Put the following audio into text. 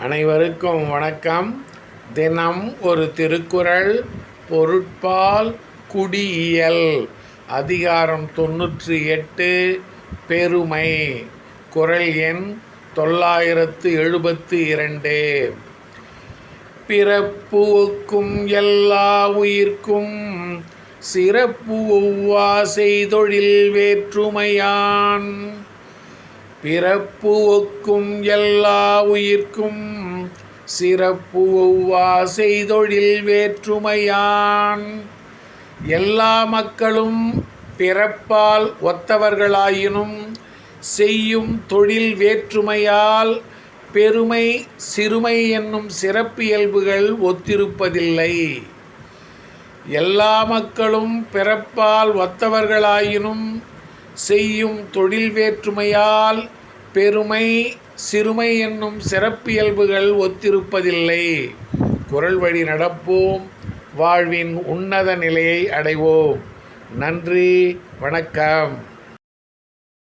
அனைவருக்கும் வணக்கம். தினம் ஒரு திருக்குறள் பொருட்பால் குடியியல் அதிகாரம் தொன்னூற்றி எட்டு பெருமை. குரல் எண் தொள்ளாயிரத்து எழுபத்து இரண்டு. பிறப்புக்கும் எல்லா உயிர்க்கும் சிறப்பு ஒவ்வா செய்தொழில் வேற்றுமையான். பிறப்பு ஒக்கும் எல்லா உயிர்க்கும் சிறப்பு ஒவ்வா செய்தொழில் வேற்றுமையான். எல்லா மக்களும் பிறப்பால் ஒத்தவர்களாயினும் செய்யும் தொழில் வேற்றுமையால் பெருமை சிறுமை என்னும் சிறப்பியல்புகள் ஒத்திருப்பதில்லை. எல்லா மக்களும் பிறப்பால் ஒத்தவர்களாயினும் செய்யும் தொழில் வேற்றுமையால் பெருமை சிறுமை என்னும் சிறப்பியல்புகள் ஒத்திருப்பதில்லை. குரல் வழி நடப்போம். வாழ்வின் உன்னத நிலையை அடைவோம். நன்றி. வணக்கம்.